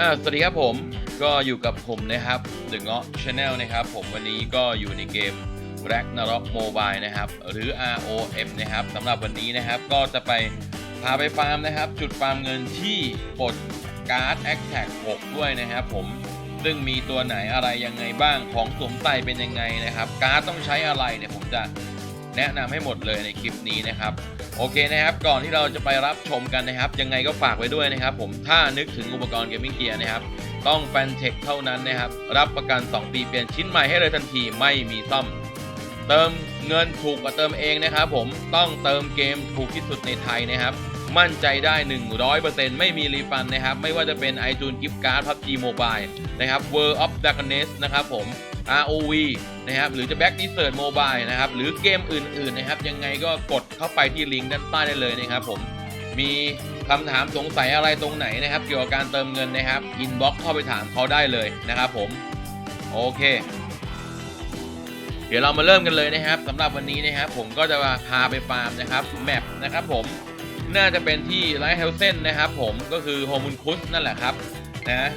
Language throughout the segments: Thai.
อ่าสวัสดีครับผมก็อยู่กับผมนะครับ The n g a u Channel นะครับผมวันนี้ก็อยู่ในเกม Ragnarok Mobile นะครับหรือ ROM นะครับสำหรับวันนี้นะครับก็จะไปพาไปฟาร์มนะครับ จุดฟาร์มเงินที่ปลดการ์ด a c t a c 6 ด้วยนะครับผมซึ่งมีตัวไหนอะไรยังไงบ้างของสวมใส่เป็นยังไงนะครับ การ์ดต้องใช้อะไรเนี่ยผมจะ แนะนำให้หมดเลยในคลิปนี้นะครับโอเคนะครับก่อนที่เราจะไปรับชมกันนะครับ ยังไงก็ฝากไว้ด้วยนะครับ ผมถ้านึกถึงอุปกรณ์เกมมิ่งเกียร์นะครับ ต้องแฟนเทคเท่านั้นนะครับ รับประกัน 2 ปีเปลี่ยนชิ้นใหม่ให้เลยทันทีไม่มีซ่อม เติมเงินถูกกว่าเติมเองนะครับ ผมต้องเติมเกมถูกที่สุดในไทยนะครับ มั่นใจได้ 100%ไม่มีรีฟันนะครับ ไม่ว่าจะเป็น iTunes Gift Card PUBG Mobile นะครับ World of Darkness นะครับผม ROV นะครับหรือจะ Back Desert Mobile นะครับหรือเกมอื่นๆนะครับยังไงก็กดเข้าไปที่ลิงก์ด้านใต้ได้เลยนะครับผมมีคำถามสงสัยอะไรตรงไหนนะครับ เกี่ยวกับการเติมเงินนะครับอินบ็อกเข้าไปถามเขาได้เลยนะครับผมโอเค เดี๋ยวเรามาเริ่มกันเลยนะครับสำหรับวันนี้นะครับผมก็จะพาไปฟาร์มนะครับแมปนะครับผมน่าจะเป็นที่ไลท์เฮลเซนนะครับผมก็คือโฮมุนคุสนั่นแหละครับนะ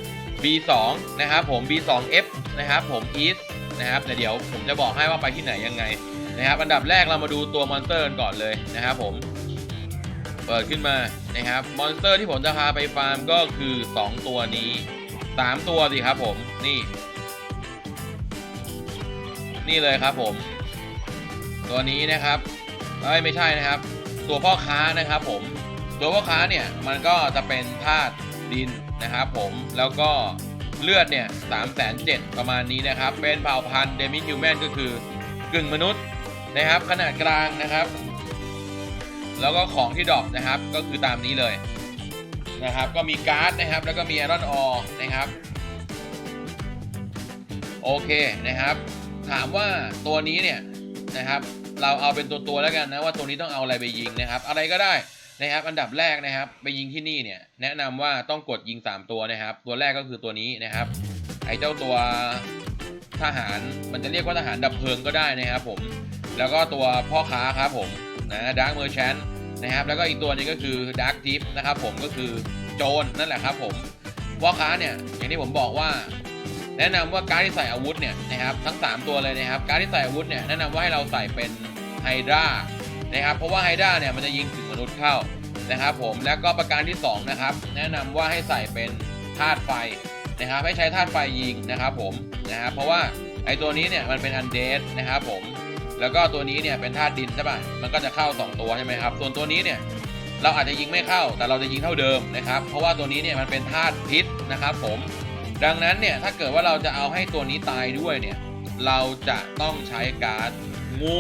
B2 นะครับผม B2F นะครับผม East นะครับแต่เดี๋ยวผมจะบอกให้ว่าไปที่ไหนยังไงนะครับอันดับแรกเรามาดูตัวมอนสเตอร์กันก่อนเลยนะครับผมเปิดขึ้นมานะครับมอนสเตอร์ที่ผมจะพาไปฟาร์มก็คือ 2 ตัวนี้ 3 ตัวสิครับผมนี่ นี่เลยครับผม ตัวนี้นะครับเอ้ยไม่ใช่นะครับ ตัวพ่อค้านะครับผมตัวพ่อค้าเนี่ยมันก็จะเป็นธาตุดิน นะครับผมแล้วก็เลือดเนี่ยสามแสนเจ็ดประมาณนี้นะครับ เป็นเผ่าพันธุ์เดมิฮิวแมนก็คือกึ่งมนุษย์นะครับ ขนาดกลางนะครับ แล้วก็ของที่ดรอปนะครับก็คือตามนี้เลยนะครับ ก็มีการ์ดนะครับ แล้วก็มีไอรอนออนะครับโอเคนะครับ ถามว่าตัวนี้เนี่ยนะครับ เราเอาเป็นตัวตัวแล้วกันนะว่าตัวนี้ต้องเอาอะไรไปยิงนะครับ อะไรก็ได้ นะครับอันดับแรกนะครับ ไปยิงที่นี่เนี่ย แนะนำว่าต้องกดยิง 3 ตัวนะครับ ตัวแรกก็คือตัวนี้นะครับ ไอ้เจ้าตัวทหารมันจะเรียกว่าทหารดับเพลิงก็ได้นะครับผมแล้วก็ตัวพ่อค้าครับผมนะดาร์กเมอร์แชนนะครับ แล้วก็อีกตัวนึงก็คือดาร์กทิปนะครับผมก็คือโจรนั่นแหละครับผมพ่อค้าเนี่ยอย่างที่ผมบอกว่า แนะนำว่าการที่ใส่อาวุธเนี่ยนะครับทั้ง 3 ตัวเลยนะครับ การที่ใส่อาวุธเนี่ยแนะนำว่าให้เราใส่เป็นไฮดรา นะครับเพราะว่าไฮดราเนี่ยมันจะยิงถึงมนุษย์เข้านะครับผมแล้วก็ประการที่2นะครับแนะนำว่าให้ใส่เป็นธาตุไฟนะครับให้ใช้ธาตุไฟยิงนะครับผมนะครับเพราะว่าไอตัวนี้เนี่ยมันเป็นอันเดสนะครับผมแล้วก็ตัวนี้เนี่ยเป็นธาตุดินใช่ป่ะมันก็จะเข้า 2 ตัวใช่ไหมครับส่วนตัวนี้เนี่ยเราอาจจะยิงไม่เข้าแต่เราจะยิงเท่าเดิมนะครับ เพราะว่าตัวนี้เนี่ยมันเป็นธาตุพิษนะครับผมดังนั้นเนี่ยถ้าเกิดว่าเราจะเอาให้ตัวนี้ตายด้วยเนี่ยเราจะต้องใช้การ์ดงู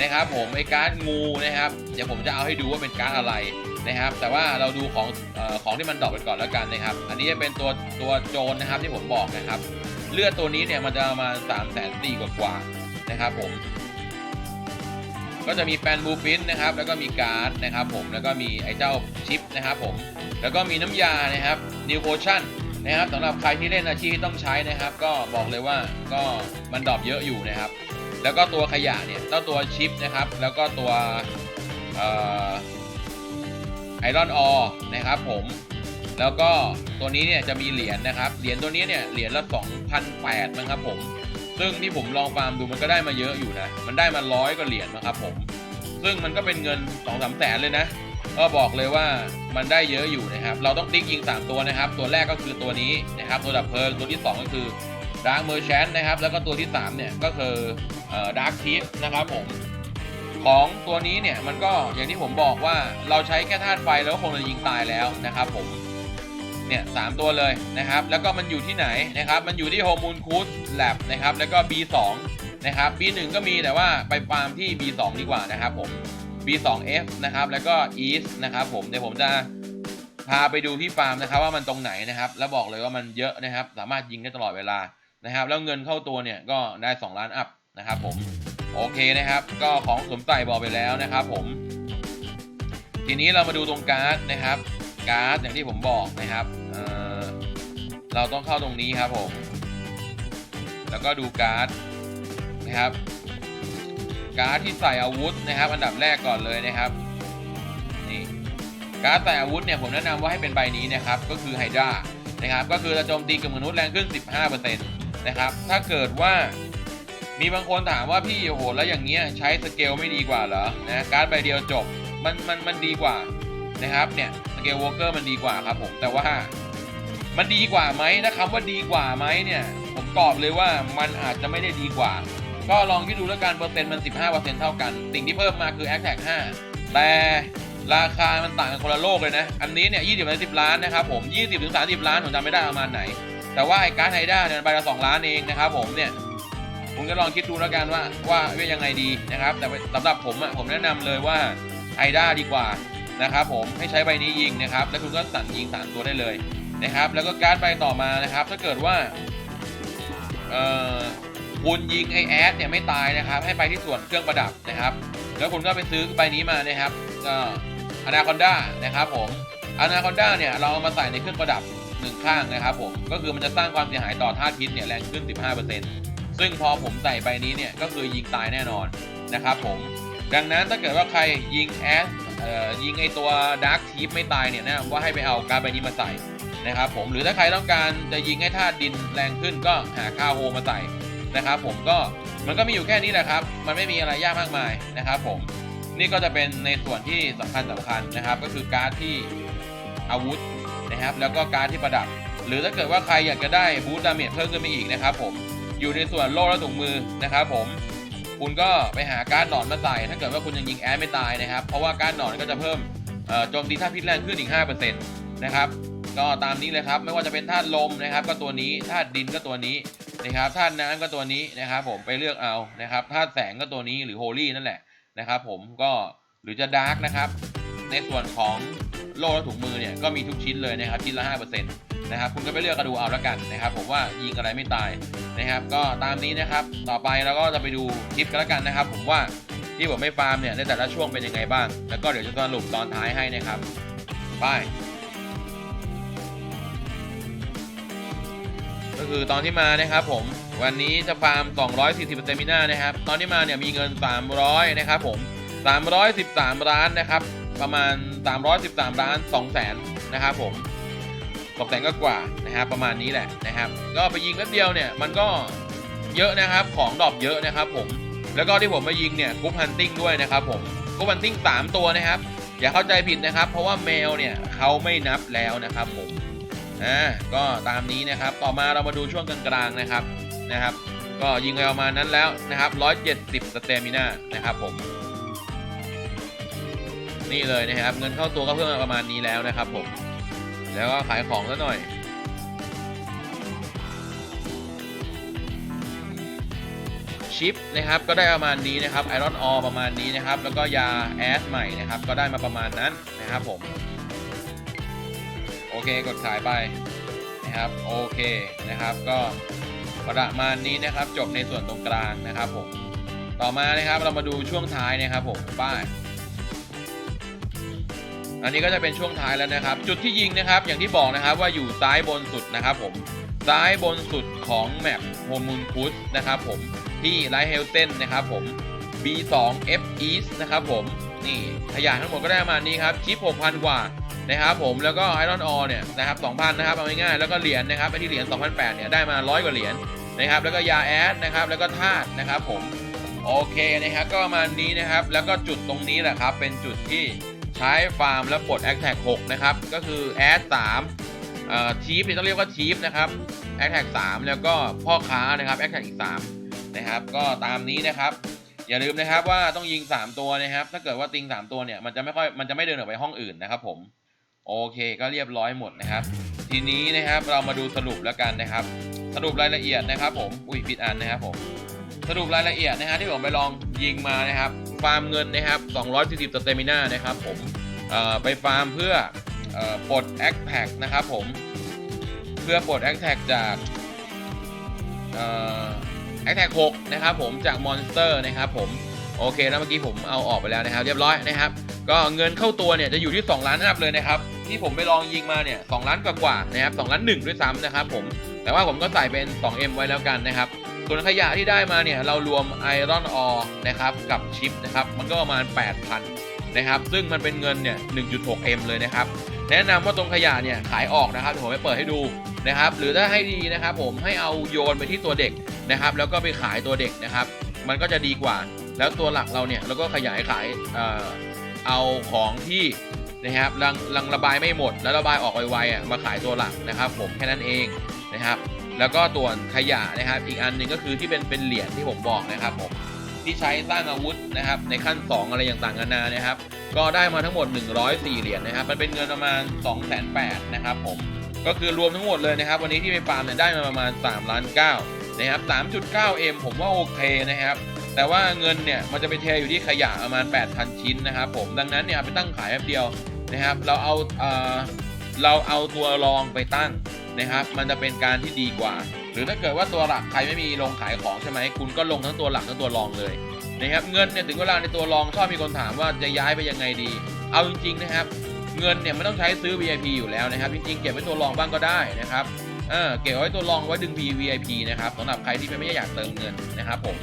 นะครับผมไอ้การ์ดงูนะครับ เดี๋ยวผมจะเอาให้ดูว่าเป็นการ์ดอะไรนะครับ แต่ว่าเราดูของอของที่มันดรอปไปก่อนแล้วกันนะครับ อันนี้จะเป็นตัวตัวโจรนะครับที่ผมบอกนะครับ เลือดตัวนี้เนี่ยมันจะมาณ3ามแสนสี่กว่าๆนะครับผม ก็จะมีแฟนบูฟินนะครับ แล้วก็มีการ์ดนะครับผม แล้วก็มีไอ้เจ้าชิปนะครับผม แล้วก็มีน้ำยานะครับนิวโพชั่นนะครับสำหรับใครที่เล่นอาชีพที่ต้องใช้นะครับ ก็บอกเลยว่าก็มันดรอปเยอะอยู่นะครับ แล้วก็ตัวขยะเนี่ยเจ้าตัวชิปนะครับ แล้วก็ตัวไอรอนออนะครับผม แล้วก็ตัวนี้เนี่ยจะมีเหรียญนะครับ เหรียญตัวนี้เนี่ยเหรียญละ2,008นะครับผม ซึ่งที่ผมลองฟาร์มดูมันก็ได้มาเยอะอยู่นะ มันได้มาร้อยกว่าเหรียญนะครับผม ซึ่งมันก็เป็นเงิน2องสามแสนเลยนะ ก็บอกเลยว่ามันได้เยอะอยู่นะครับ เราต้องติ๊กยิง 3 ตัวนะครับ ตัวแรกก็คือตัวนี้นะครับ ตัวดับเพลิง ตัวที่ 2 ก็คือดาร์ m เมอร์แชนนะครับ แล้วก็ตัวที่ 3 เนี่ยก็คือ ดาร์ t ที p นะครับผมของตัวนี้เนี่ยมันก็อย่างที่ผมบอกว่าเราใช้แค่ธาตุไฟแล้วคงจะยิงตายแล้วนะครับผมเนี่ยสามตัวเลยนะครับ แล้วก็มันอยู่ที่ไหนนะครับ มันอยู่ที่โฮมูลคูสแลบนะครับ แล้วก็ B2 นะครับ B1 ก็มีแต่ว่าไปฟาร์มที่ B2 ดีกว่านะครับผม B2F นะครับ แล้วก็ East นะครับผมเดี๋ยวผมจะพาไปดูที่ฟาร์มนะครับ ว่ามันตรงไหนนะครับ แล้วบอกเลยว่ามันเยอะนะครับ สามารถยิงได้ตลอดเวลานะครับ แล้วเงินเข้าตัวเนี่ยก็ได้ 2 ล้านอัพ นะครับผมโอเคนะครับ ก็ของสวมใส่บอกไปแล้วนะครับ ผม ทีนี้เรามาดูตรงการ์ดนะครับการ์ดอย่างที่ผมบอกนะครับเเราต้องเข้าตรงนี้ครับผม แล้วก็ดูการ์ดนะครับ การ์ดที่ใส่อาวุธนะครับ อันดับแรกก่อนเลยนะครับนี่การ์ดใส่อาวุธเนี่ยผมแนะนำว่าให้เป็นใบนี้นะครับ ก็คือไฮดรานะครับ ก็คือจะโจมตีกับมนุษย์แรงขึ้น 15%นะครับ ถ้าเกิดว่า มีบางคนถามว่าพี่โอ้โหแล้วอย่างเงี้ยใช้สเกลไม่ดีกว่าเหรอนะการ์ดใบเดียวจบมันมันมันดีกว่านะครับเนี่ยสเกลวอลเกอร์มันดีกว่าครับผมแต่ว่ามันดีกว่าไหมถ้าคำว่าดีกว่าไหมเนี่ย ผมตอบเลยว่ามันอาจจะไม่ได้ดีกว่า ก็ลองคิดดูแล้วกันเปอร์เซ็นต์มัน 15%เท่ากัน สิ่งที่เพิ่มมาคือ a c t a g 5แต่ราคามันต่างกันคนละโลกเลยนะ อันนี้เนี่ย20ถึง10ล้านนะครับผม 20ถึง30 ล้านผมจำไม่ได้ประมาณไหน แต่ว่าไอ้การ์ดไฮด้าเนี่ยใบละ2ล้านเองนะครับผมเนี่ย คุณก็ลองคิดดูแล้วกันว่าว่าว่ายังไงดีนะครับ แต่สำหรับผมอะผมแนะนำเลยว่าไฮด้าดีกว่านะครับผมให้ใช้ใบนี้ยิงนะครับ แล้วคุณก็สั่งยิงสามตัวได้เลยนะครับ แล้วก็การ์ดใบต่อมานะครับ ถ้าเกิดว่าเอ่อคุณยิงไอแอดเนี่ยไม่ตายนะครับ ให้ไปที่ส่วนเครื่องประดับนะครับ แล้วคุณก็ไปซื้อใบนี้มานะครับก็อนาคอนด้านะครับผมอนาคอนด้าเนี่ยเราเอามาใส่ในเครื่องประดับหนึ่งข้างนะครับผมก็คือมันจะสร้างความเสียหายต่อธาตุพิษเนี่ยแรงขึ้น 15% ซึ่งพอผมใส่ใบนี้เนี่ยก็คือยิงตายแน่นอนนะครับผม ดังนั้นถ้าเกิดว่าใครยิงแอสยิงไอตัวดาร์คทีฟไม่ตายเนี่ยนะว่าให้ไปเอาการดใบนี้มาใส่นะครับผมหรือถ้าใครต้องการจะยิงให้ธาตุดินแรงขึ้นก็หาข้าโฮมาใส่นะครับผมก็มันก็มีอยู่แค่นี้แหละครับ มันไม่มีอะไรยากมากมายนะครับผมนี่ก็จะเป็นในส่วนที่สำคัญสำคัญนะครับ ก็คือการ์ดที่อาวุธนะครับ แล้วก็การ์ดที่ประดับ หรือถ้าเกิดว่าใครอยากจะได้บูตดาเมจเพิ่มขึ้นไปอีกนะครับผม อยู่ในส่วนโล่และถุงมือนะครับผมคุณก็ไปหาการ์ดหนอนมาใส่ ถ้าเกิดว่าคุณยังยิงแอดไม่ตายนะครับ เพราะว่าการ์ดหนอนก็จะเพิ่มเอ่อโจมตีธาตุพิษแรงขึ้นอีก 5%นะครับก็ตามนี้เลยครับ ไม่ว่าจะเป็นธาตุลมนะครับ ก็ตัวนี้ธาตุดินก็ตัวนี้นะครับธาตุน้ำก็ตัวนี้นะครับ ผมไปเลือกเอานะครับธาตุแสงก็ตัวนี้หรือโฮลี่นั่นแหละนะครับ ผมก็หรือจะดาร์กนะครับ ในส่วนของโล่และถุงมือเนี่ยก็มีทุกชิ้นเลยนะครับชิ้นละ5%น นะครับ คุณก็ไปเลือกกันดูเอาล้วกันนะครับ ผมว่ายิงอะไรไม่ตายนะครับ ก็ตามนี้นะครับ ต่อไปเราก็จะไปดูคลิปกันล้วกันนะครับ ผมว่าที่ผมไม่ฟาร์มเนี่ยในแต่ละช่วงเป็นยังไงบ้าง แล้วก็เดี๋ยวจะสรุปตอนท้ายให้นะครับไปก็คือตอนที่มานะครับผมวันนี้จะฟาร์ม 240เซมิน่านะครับ ตอนที่มาเนี่ยมีเงิน 300 นะครับผม 313 ล้านนะครับ ประมาณ 313 ล้าน2แสนนะครับผม ตกแต่งก็กว่านะครับประมาณนี้แหละนะครับ ก็ไปยิงแป๊บเดียวเนี่ยมันก็เยอะนะครับของดอปเยอะนะครับผมแล้วก็ที่ผมมายิงเนี่ยกรุ๊ปฮันติ้งด้วยนะครับผมกรุ๊ปฮันติ้งสามตัวนะครับ อย่าเข้าใจผิดนะครับ เพราะว่าแมวเนี่ยเขาไม่นับแล้วนะครับผมอ่าก็ตามนี้นะครับ ต่อมาเรามาดูช่วงกลางๆนะครับนะครับ ก็ยิงไปประมาณนั้นแล้วนะครับ 170 สเตมิน่านะครับผม นี่เลยนะครับ เงินเข้าตัวก็เพิ่มมาประมาณนี้แล้วนะครับผม แล้วก็ขายของซะหน่อยชิปนะครับก็ได้ประมาณนี้นะครับไอรอนออประมาณนี้นะครับ แล้วก็ยาแอสใหม่นะครับ ก็ได้มาประมาณนั้นนะครับผม โอเคกดขายไปนะครับโอเคนะครับ ก็ประมาณนี้นะครับ จบในส่วนตรงกลางนะครับผมต่อมานะครับเรามาดูช่วงท้ายนะครับผมป้าย อันนี้ก็จะเป็นช่วงท้ายแล้วนะครับ จุดที่ยิงนะครับ อย่างที่บอกนะครับว่าอยู่ซ้ายบนสุดนะครับผมซ้ายบนสุดของแมปโฮมูลคุสนะครับผมที่ไลท์เฮลเซนนะครับผม B2 F East นะครับผมนี่ขยะทั้งหมดก็ได้ประมาณนี้ครับชิป6,000 กว่านะครับผมแล้วก็ไอรอนออเนี่ยนะครับ2,000นะครับเอาง่ายๆแล้วก็เหรียญนะครับไอที่เหรียญ2,008เนี่ยได้มาร้อยกว่าเหรียญนะครับแล้วก็ยาแอดนะครับแล้วก็ธาตุนะครับผมโอเคนะครับก็ประมาณนี้นะครับแล้วก็จุดตรงนี้แหละครับเป็นจุดที่ ใช้ฟาร์มแล้วปลด a c t a g 6นะครับ ก็คือ add 3เอ่อทีฟเนี่ยต้องเรียกว่าทีฟนะครับ a c t a g 3แล้วก็พ่อค้านะครับ a c t a g อีก3นะครับ ก็ตามนี้นะครับ อย่าลืมนะครับว่าต้องยิง 3 ตัวนะครับ ถ้าเกิดว่าติง 3 ตัวเนี่ยมันจะไม่ค่อยมันจะไม่เดินออกไปห้องอื่นนะครับ ผมโอเคก็เรียบร้อยหมดนะครับ ทีนี้นะครับเรามาดูสรุปแล้วกันนะครับ สรุปรายละเอียดนะครับ ผมอุ้ยผิดอันนะครับผม สรุปรายละเอียดนะฮะที่ผมไปลองยิงมานะครับ ฟาร์มเงินนะครับ240สเตมิน่านะครับผมไปฟาร์มเพื่ออปลดแอคแท็กนะครับผม เพื่อปลดแอคแท็กจากแอคแท็ก6นะครับผมจากมอนสเตอร์นะครับผมโอเคแล้วเมื่อกี้ผมเอาออกไปแล้วนะครับ เรียบร้อยนะครับ ก็เงินเข้าตัวเนี่ยจะอยู่ที่ 2 ล้านอัพเลยนะครับ ที่ผมไปลองยิงมาเนี่ย2ล้านกว่าๆนะครับ2ล้าน1ด้วยซ้ำนะครับผมแต่ว่าผมก็ใส่เป็น 2M ไว้แล้วกันนะครับ ส่วนขยะที่ได้มาเนี่ยเรารวมไอรอนออนะครับกับชิปนะครับมันก็ประมาณ 8,000นะครับซึ่งมันเป็นเงินเนี่ย 1.6M เลยนะครับแนะนำว่าตรงขยะเนี่ยขายออกนะครับเดี๋ยวผมไปเปิดให้ดูนะครับหรือถ้าให้ดีนะครับผมให้เอาโยนไปที่ตัวเด็กนะครับแล้วก็ไปขายตัวเด็กนะครับมันก็จะดีกว่า แล้วตัวหลักเราเนี่ยเราก็ขยายขายเอ่อเอาของที่นะครับรังรังระบายไม่หมด แล้วระบายออกไวๆอะมาขายตัวหลักนะครับ ผมแค่นั้นเองนะครับ แล้วก็ตัวขยะนะครับ อีกอันหนึ่งก็คือที่เป็นเป็นเหรียญที่ผมบอกนะครับผมที่ใช้สร้างอาวุธนะครับ ในขั้น 2 อะไรอย่างต่างๆนานานะครับ ก็ได้มาทั้งหมด 104 เหรียญนะครับ มันเป็นเงินประมาณ 2 8 0 0 0นะครับผมก็คือรวมทั้งหมดเลยนะครับ วันนี้ที่ไปฟาร์มเนี่ยได้มาประมาณ3ล้าน9นะครับ 3.9M ผมว่าโอเคนะครับแต่ว่าเงินเนี่ยมันจะไปเทอยู่ที่ขยะประมาณ 8,000 ชิ้นนะครับผมดังนั้นเนี่ยไปตั้งขายแป๊บเดียวนะครับ เราเอาเอ่อเราเอาตัวรองไปตั้ง นะครับ มันจะเป็นการที่ดีกว่า หรือถ้าเกิดว่าตัวหลักใครไม่มีลงขายของใช่ไหมคุณก็ลงทั้งตัวหลักทั้งตัวรองเลยนะครับเงินเนี่ยถึงเวลาในตัวรองชอบมีคนถามว่าจะย้ายไปยังไงดี เอาจริงๆนะครับ เงินเนี่ยไม่ต้องใช้ซื้อ VIP อยู่แล้วนะครับ จริงๆเก็บไว้ตัวรองบ้างก็ได้นะครับเออเก็บไว้ตัวรองไว้ดึง VIP นะครับสำหรับใครที่ไม่อยากเติมเงินนะครับผม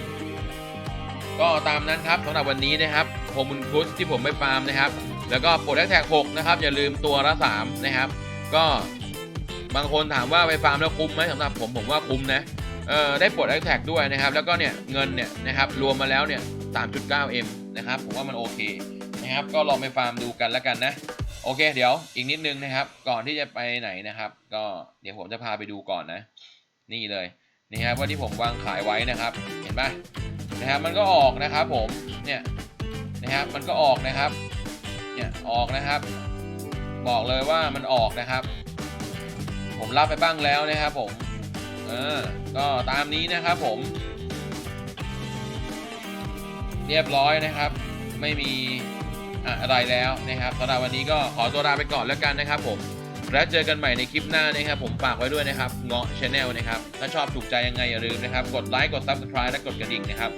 ก็ตามนั้นครับสำหรับวันนี้นะครับโฮมุนคุสที่ผมไปฟาร์มนะครับ แล้วก็โปรดแท็ก6นะครับอย่าลืมตัวละ3นะครับ ก็ บางคนถามว่าไปฟาร์มแล้วคุ้มไหมสำหรับผมผมว่าคุ้มนะเออได้ปลดแท็กด้วยนะครับ แล้วก็เนี่ยเงินเนี่ยนะครับรวมมาแล้วเนี่ย 3.9M นะครับผมว่ามันโอเคนะครับก็ลองไปฟาร์มดูกันแล้วกันนะโอเค เดี๋ยวอีกนิดนึงนะครับ ก่อนที่จะไปไหนนะครับ ก็เดี๋ยวผมจะพาไปดูก่อนนะ นี่เลยนี่ครับว่าที่ผมวางขายไว้นะครับ เห็นปะนะครับมันก็ออกนะครับผมเนี่ยนะครับมันก็ออกนะครับเนี่ยออกนะครับ บอกเลยว่ามันออกนะครับ ผมรับไปบ้างแล้วนะครับผมเออก็ตามนี้นะครับผม เรียบร้อยนะครับ ไม่มีอะไรแล้วนะครับสำหรับวันนี้ก็ขอตัวลาไปก่อนแล้วกันนะครับผมแล้วเจอกันใหม่ในคลิปหน้านะครับ ผมฝากไว้ด้วยนะครับเงาะชาแนลนะครับ ถ้าชอบถูกใจยังไงอย่าลืมนะครับ กดไลค์กด Subscribe และกดกระดิ่งนะครับ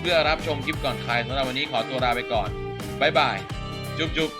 เพื่อรับชมคลิปก่อนใครสำหรับวันนี้ขอตัวลาไปก่อนบ๊ายบาย จุ๊บจุ๊บ